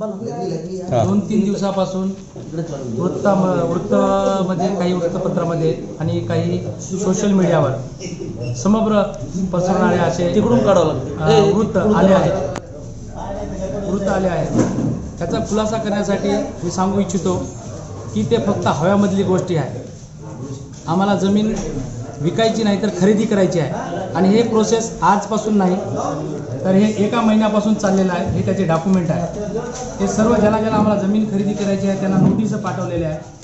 हा. दोन तीन दिवसापासून वृत्त वृत्तमध्ये काही वृत्तपत्रामध्ये आणि काही सोशल मीडियावर समग्र पसरणारे असे तिकडून काढावं लागतं. अ, वृत्त आले आहेत. वृत्त आले आहेत. त्याचा खुलासा करण्यासाठी मी सांगू इच्छितो की ते फक्त हव्यामधली गोष्टी आहे आम्हाला जमीन विकायची नाही तर खरेदी करायची आहे. आणि हे प्रोसेस आजपासून नाही तर हे एका महिन्यापासून चाललेलं आहे. हे त्याचे डॉक्युमेंट आहे. हे सर्व ज्याला ज्याला आम्हाला जमीन खरेदी करायची आहे त्यांना नोटीस पाठवलेल्या आहे.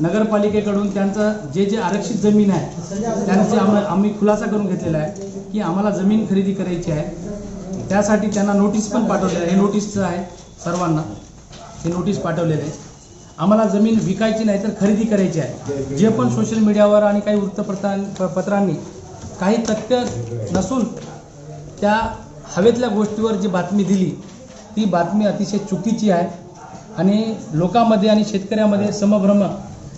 नगरपालिकेकडून त्यांचं जे जे आरक्षित जमीन आहे त्यांचे आम्हाला आम्ही खुलासा करून घेतलेला आहे की आम्हाला जमीन खरेदी करायची आहे. त्यासाठी त्यांना नोटीस पण पाठवलेलं आहे. हे नोटीसचं आहे सर्वांना. हे नोटीस पाठवलेलं आहे. आम्हाला जमीन विकायची नाही तर खरेदी करायची आहे. जे पण सोशल मीडियावर आणि काही वृत्तपत्रां पत्रांनी काही तथ्य नसून त्या हवेतल्या गोष्टीवर जी बातमी दिली ती बातमी अतिशय चुकीची आहे आणि लोकांमध्ये आणि शेतकऱ्यामध्ये समभ्रम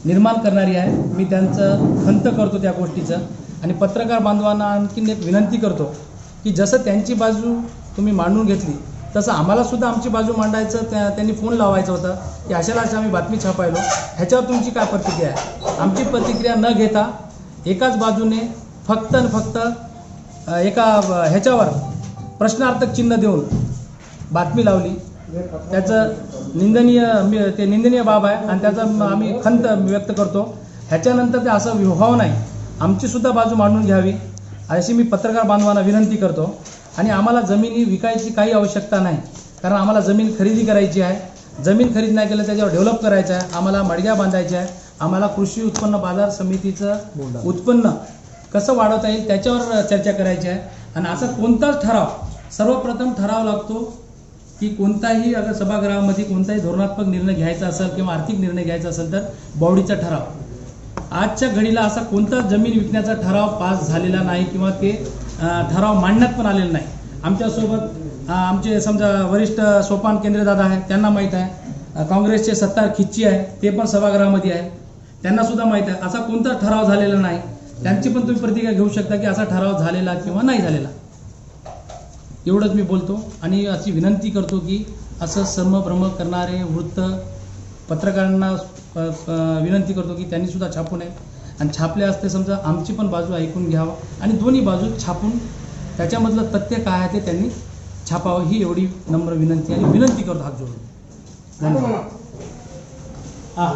निर्माण करणारी आहे. मी त्यांचं खंत करतो त्या गोष्टीचं आणि पत्रकार बांधवांना आणखीन एक विनंती करतो की जसं त्यांची बाजू तुम्ही मांडून घेतली तसं आम्हाला सुद्धा आमची बाजू मांडायचं त्या त्यांनी फोन लावायचं होता. की अशाला अशा आम्ही बातमी छापायलो. ह्याच्यावर तुमची काय प्रतिक्रिया आहे? आमची प्रतिक्रिया न घेता एकाच बाजूने फक्त आणि फक्त एका ह्याच्यावर प्रश्नार्थक चिन्ह देऊन बातमी लावली. त्याचं निंदनीय मी- ते निंदनीय बाब आहे आणि त्याचा आम्ही खंत व्यक्त करतो. ह्याच्यानंतर ते असं विभाव नाही. आमचीसुद्धा बाजू मांडून घ्यावी. अशी मी पत्रकार बांधवांना विनंती करतो. आणि आम्हाला जमिनी विकायची काही आवश्यकता नाही. कारण आम्हाला जमीन खरेदी करायची आहे. जमीन खरेदी नाही केलं त्याच्यावर डेव्हलप करायचं आहे. आम्हाला मडग्या बांधायच्या आहे. आम्हाला कृषी उत्पन्न बाजार समितीचं उत्पन्न कसं वाढवता येईल त्याच्यावर चर्चा करायची आहे. आणि असा कोणताच ठराव सर्वप्रथम ठराव लागतो की कोणताही अगर सभागृहामध्ये कोणताही धोरणात्मक निर्णय घ्यायचा असेल किंवा आर्थिक निर्णय घ्यायचा असेल तर बॉडीचा ठराव. आजच्या घडीला असा कोणता जमीन विकण्याचा ठराव पास झालेला नाही किंवा ते ठराव मांडण्यात पण आलेला नाही. आमच्यासोबत आमचे समजा वरिष्ठ सोपान केंद्रदादा आहे त्यांना माहीत आहे. काँग्रेसचे सत्तार खिच्ची आहे ते पण सभागृहामध्ये आहे. त्यांना सुद्धा माहीत आहे. असा कोणता ठराव झालेला नाही. त्यांची पण तुम्ही प्रतिक्रिया घेऊ शकता की असा ठराव झालेला किंवा नाही झालेला. एवढंच मी बोलतो आणि अशी विनंती करतो की असं समभ्रम करणारे वृत्त पत्रकारांना विनंती करतो की त्यांनी सुद्धा छापू नये. आणि छापले असते समजा आमची पण बाजू ऐकून घ्यावं. आणि दोन्ही बाजू छापून त्याच्यामधलं तथ्य काय आहे ते त्यांनी छापावं ही एवढी नम्र विनंती आणि विनंती करतो हात जोडून. धन्यवाद. हा.